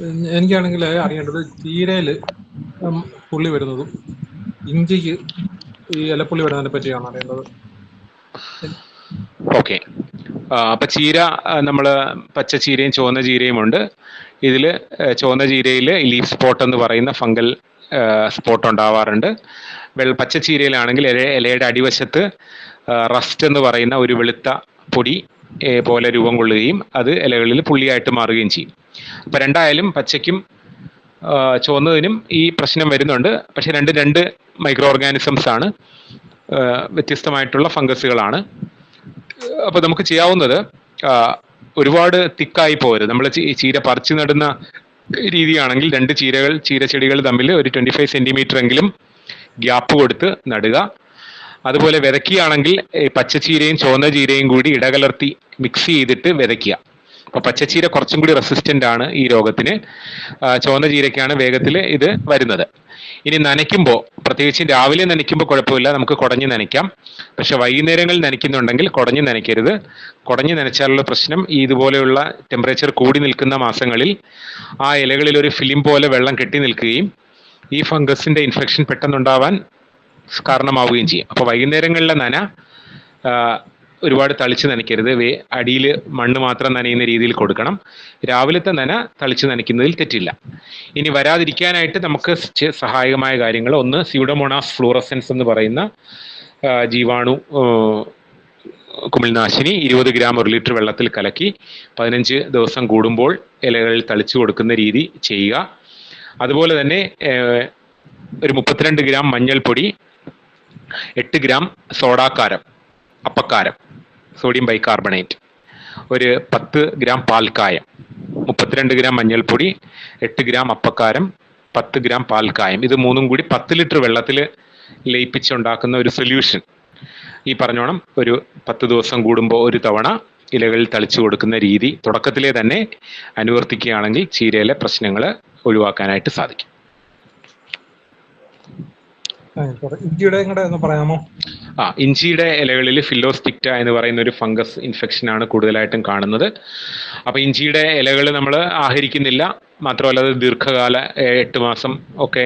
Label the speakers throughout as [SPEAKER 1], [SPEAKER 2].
[SPEAKER 1] എനിക്കാണെങ്കിൽ അറിയേണ്ടത് ചീരയിൽ പുള്ളി വരുന്നതും. ഇഞ്ചിക്ക് ഈ ഇലപ്പുള്ളി വരുന്നതിനെ പറ്റിയാണ് അറിയേണ്ടത്.
[SPEAKER 2] ഓക്കെ. അപ്പൊ ചീര നമ്മൾ പച്ച ചീരയും ചുവന്ന ചീരയും ഉണ്ട്. ഇതിൽ ചുവന്ന ചീരയിൽ ലീഫ് സ്പോട്ട് എന്ന് പറയുന്ന ഫംഗൽ സ്പോട്ട് ഉണ്ടാവാറുണ്ട്. പച്ച ചീരയിലാണെങ്കിൽ ഇല ഇലയുടെ അടിവശത്ത് റസ്റ്റ് എന്ന് പറയുന്ന ഒരു വെളുത്ത പൊടി പോലെ രൂപം കൊള്ളുകയും അത് ഇലകളിൽ പുള്ളിയായിട്ട് മാറുകയും ചെയ്യും. അപ്പം രണ്ടായാലും പച്ചയ്ക്കും ചുവന്നതിനും ഈ പ്രശ്നം വരുന്നുണ്ട്. പക്ഷെ രണ്ട് രണ്ട് മൈക്രോ ഓർഗാനിസംസ് ആണ് വ്യത്യസ്തമായിട്ടുള്ള ഫംഗസുകളാണ്. അപ്പോൾ നമുക്ക് ചെയ്യാവുന്നത് ഒരുപാട് തിക്കായി പോകരുത്. നമ്മൾ ചീര പറിച്ചു നടുന്ന രീതിയാണെങ്കിൽ രണ്ട് ചീരകൾ ചീരച്ചെടികൾ തമ്മിൽ ഒരു ട്വന്റി ഫൈവ് സെന്റിമീറ്റർ എങ്കിലും ഗ്യാപ്പ് കൊടുത്ത് നടുക. അതുപോലെ വിതയ്ക്കുകയാണെങ്കിൽ പച്ചച്ചീരയും ചുവന്ന ചീരയും കൂടി ഇടകലർത്തി മിക്സ് ചെയ്തിട്ട് വിതയ്ക്കുക. അപ്പൊ പച്ചച്ചീര കുറച്ചും കൂടി റെസിസ്റ്റന്റ് ആണ് ഈ രോഗത്തിന്. ചുവന്ന ചീരയ്ക്കാണ് വേഗത്തിൽ ഇത് വരുന്നത്. ഇനി നനയ്ക്കുമ്പോൾ പ്രത്യേകിച്ച് രാവിലെ നനയ്ക്കുമ്പോൾ കുഴപ്പമില്ല നമുക്ക് കുടഞ്ഞ് നനയ്ക്കാം. പക്ഷെ വൈകുന്നേരങ്ങളിൽ നനയ്ക്കുന്നുണ്ടെങ്കിൽ കുടഞ്ഞ് നനയ്ക്കരുത്. കുടഞ്ഞ് നനച്ചാലുള്ള പ്രശ്നം ഈ ഇതുപോലെയുള്ള ടെമ്പറേച്ചർ കൂടി നിൽക്കുന്ന മാസങ്ങളിൽ ആ ഇലകളിൽ ഒരു ഫിലിം പോലെ വെള്ളം കെട്ടി നിൽക്കുകയും ഈ ഫംഗസിന്റെ ഇൻഫെക്ഷൻ പെട്ടെന്നുണ്ടാവാൻ കാരണമാവുകയും ചെയ്യും. അപ്പോൾ വൈകുന്നേരങ്ങളിലെ നന ഒരുപാട് തളിച്ച് നനയ്ക്കരുത്. വേ അടിയിൽ മണ്ണ് മാത്രം നനയുന്ന രീതിയിൽ കൊടുക്കണം. രാവിലത്തെ നന തളിച്ച് നനയ്ക്കുന്നതിൽ തെറ്റില്ല. ഇനി വരാതിരിക്കാനായിട്ട് നമുക്ക് സഹായകമായ കാര്യങ്ങൾ. ഒന്ന് സ്യൂഡോമോണാസ് ഫ്ലൂറസെൻസ് എന്ന് പറയുന്ന ജീവാണു കുമിൾനാശിനി ഇരുപത് ഗ്രാം ഒരു ലിറ്റർ വെള്ളത്തിൽ കലക്കി പതിനഞ്ച് ദിവസം കൂടുമ്പോൾ ഇലകളിൽ തളിച്ചു കൊടുക്കുന്ന രീതി ചെയ്യുക. അതുപോലെ തന്നെ ഒരു മുപ്പത്തിരണ്ട് ഗ്രാം മഞ്ഞൾപ്പൊടി എട്ട് ഗ്രാം സോഡാക്കാരം അപ്പക്കാരം സോഡിയം ബൈകാർബണേറ്റ് ഒരു പത്ത് ഗ്രാം പാൽക്കായം മുപ്പത്തിരണ്ട് ഗ്രാം മഞ്ഞൾപ്പൊടി എട്ട് ഗ്രാം അപ്പക്കാരം പത്ത് ഗ്രാം പാൽക്കായം. ഇത് മൂന്നും കൂടി പത്ത് ലിറ്റർ വെള്ളത്തിൽ ലയിപ്പിച്ചുണ്ടാക്കുന്ന ഒരു സൊല്യൂഷൻ ഈ പറഞ്ഞോണം ഒരു പത്ത് ദിവസം കൂടുമ്പോൾ ഒരു തവണ ഇലകളിൽ തളിച്ചു കൊടുക്കുന്ന രീതി തുടക്കത്തിലെ തന്നെ അനുവർത്തിക്കുകയാണെങ്കിൽ ചീരയിലെ പ്രശ്നങ്ങൾ ഒഴിവാക്കാനായിട്ട് സാധിക്കും.
[SPEAKER 1] ഇഞ്ചിയുടെ പറയാമോ?
[SPEAKER 2] ആ ഇഞ്ചിയുടെ ഇലകളിൽ ഫില്ലോസ്റ്റിക്റ്റ എന്ന് പറയുന്ന ഒരു ഫംഗസ് ഇൻഫെക്ഷൻ ആണ് കൂടുതലായിട്ടും കാണുന്നത്. അപ്പൊ ഇഞ്ചിയുടെ ഇലകൾ നമ്മൾ ആഹരിക്കുന്നില്ല. മാത്രമല്ല അത് ദീർഘകാല എട്ട് മാസം ഒക്കെ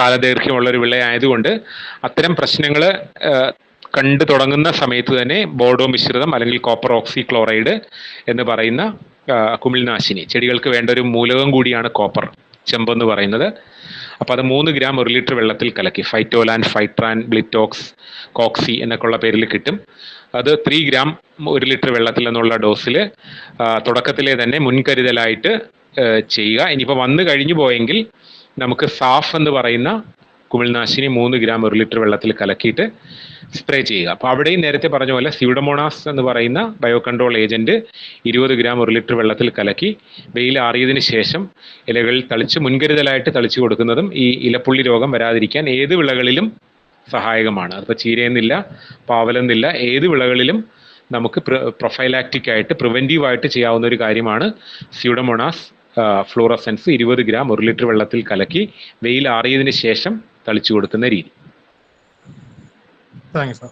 [SPEAKER 2] കാലദൈർഘ്യമുള്ള ഒരു വിളയായതുകൊണ്ട് അത്തരം പ്രശ്നങ്ങൾ കണ്ടു തുടങ്ങുന്ന സമയത്ത് തന്നെ ബോർഡോ മിശ്രിതം അല്ലെങ്കിൽ കോപ്പർ ഓക്സി ക്ലോറൈഡ് എന്ന് പറയുന്ന കുമിൾനാശിനി ചെടികൾക്ക് വേണ്ട ഒരു മൂലകം കൂടിയാണ് കോപ്പർ. ചെമ്പെന്ന് പറയുന്നത്. അപ്പോൾ അത് മൂന്ന് ഗ്രാം ഒരു ലിറ്റർ വെള്ളത്തിൽ കലക്കി. ഫൈറ്റോലാൻ ഫൈട്രാൻ ബ്ലിറ്റോക്സ് കോക്സി എന്നൊക്കെ ഉള്ള പേരിൽ കിട്ടും. അത് ത്രീ ഗ്രാം ഒരു ലിറ്റർ വെള്ളത്തിൽ എന്നുള്ള ഡോസിൽ തുടക്കത്തിലെ തന്നെ മുൻകരുതലായിട്ട് ചെയ്യുക. ഇനിയിപ്പോൾ വന്നു കഴിഞ്ഞു പോയെങ്കിൽ നമുക്ക് സാഫ് എന്ന് പറയുന്ന കുമിൾനാശിനി മൂന്ന് ഗ്രാം ഒരു ലിറ്റർ വെള്ളത്തിൽ കലക്കിയിട്ട് സ്പ്രേ ചെയ്യുക. അപ്പോൾ അവിടെയും നേരത്തെ പറഞ്ഞ പോലെ സ്യൂഡമോണാസ് എന്ന് പറയുന്ന ബയോ കൺട്രോൾ ഏജന്റ് ഇരുപത് ഗ്രാം ഒരു ലിറ്റർ വെള്ളത്തിൽ കലക്കി വെയിൽ ആറിയതിന് ശേഷം ഇലകൾ തളിച്ച് മുൻകരുതലായിട്ട് തളിച്ചു കൊടുക്കുന്നതും ഈ ഇലപ്പുള്ളി രോഗം വരാതിരിക്കാൻ ഏത് വിളകളിലും സഹായകമാണ്. അതിപ്പോൾ ചീരയെന്നില്ല പാവലെന്നില്ല ഏത് വിളകളിലും നമുക്ക് പ്രൊഫൈലാക്റ്റിക് ആയിട്ട് പ്രിവെന്റീവ് ആയിട്ട് ചെയ്യാവുന്ന ഒരു കാര്യമാണ് സ്യൂഡമോണാസ് ഫ്ലൂറസെൻസ്. ഇരുപത് ഗ്രാം ഒരു ലിറ്റർ വെള്ളത്തിൽ കലക്കി വെയിൽ ആറിയതിന് ശേഷം തളിച്ചു കൊടുക്കുന്ന രീതി.
[SPEAKER 1] Thank you sir.